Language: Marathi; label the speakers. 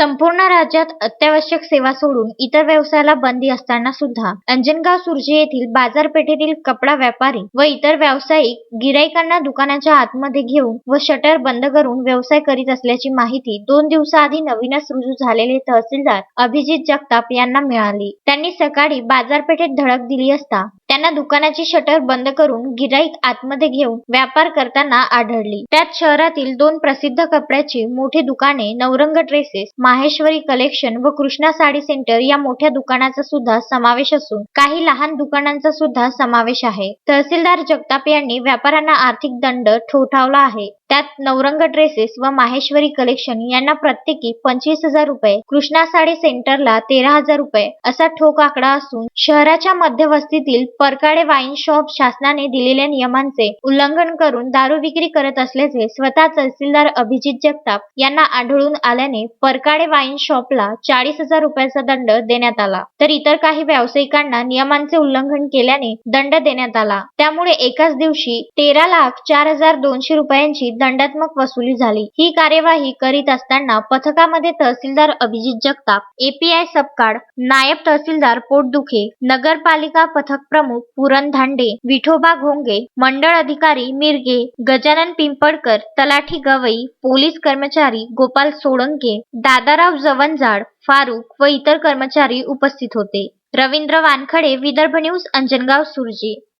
Speaker 1: संपूर्ण राज्यात अत्यावश्यक सेवा सोडून इतर व्यवसायाला बंदी असताना सुद्धा अंजनगाव सुर्जी येथील बाजारपेठेतील कपडा व्यापारी व इतर व्यावसायिक गिराईकांना दुकानाच्या आतमध्ये घेऊन व शटर बंद करून व्यवसाय करीत असल्याची माहिती दोन दिवसाआधी नवीनच रुजू झालेले तहसीलदार अभिजित जगताप यांना मिळाली. त्यांनी सकाळी बाजारपेठेत धडक दिली असता त्यांना दुकानाची शटर बंद करून गिराईक आतमध्ये घेऊन व्यापार करताना आढळली. त्यात शहरातील दोन प्रसिद्ध कपड्याची मोठी दुकाने नवरंग ड्रेसेस माहेश्वरी कलेक्शन व कृष्णा साडी सेंटर या मोठ्या दुकानाचा सुद्धा समावेश असून काही लहान दुकानांचा सुद्धा समावेश आहे. तहसीलदार जगताप यांनी व्यापाऱ्यांना आर्थिक दंड ठोठावला आहे. त्यात नवरंग ड्रेसेस व माहेश्वरी कलेक्शन यांना प्रत्येकी पंचवीस हजार रुपये कृष्णा साडी सेंटरला तेरा हजार रुपये असा ठोक आकडा असून शहराच्या मध्यवस्तीतील परकाडे वाईन शॉप शासनाने दिलेल्या नियमांचे उल्लंघन करून दारू विक्री करत असल्याचे स्वतः तहसीलदार अभिजित जगताप यांना आढळून आल्याने परकाडे वाईन शॉपला चाळीस हजार रुपयाचा दंड देण्यात आला. तर इतर काही व्यावसायिकांना नियमांचे उल्लंघन केल्याने दंड देण्यात आला. त्यामुळे एकाच दिवशी तेरा लाख चार हजार दोनशे रुपयांची दंडात्मक वसुली झाली. ही कार्यवाही करीत असताना पथकामध्ये तहसीलदार अभिजित जगताप एपीआय सपकाळ नायब तहसीलदार पोटदुखे नगरपालिका पथक प्रमुख पुरण धांडे विठोबा घोंगे मंडळ अधिकारी मिरगे गजानन पिंपळकर तलाठी गवई पोलीस कर्मचारी गोपाल सोळंके दादाराव जवंजाड फारुक व इतर कर्मचारी उपस्थित होते. रवींद्र वानखडे विदर्भ न्यूज अंजनगाव सुरजी.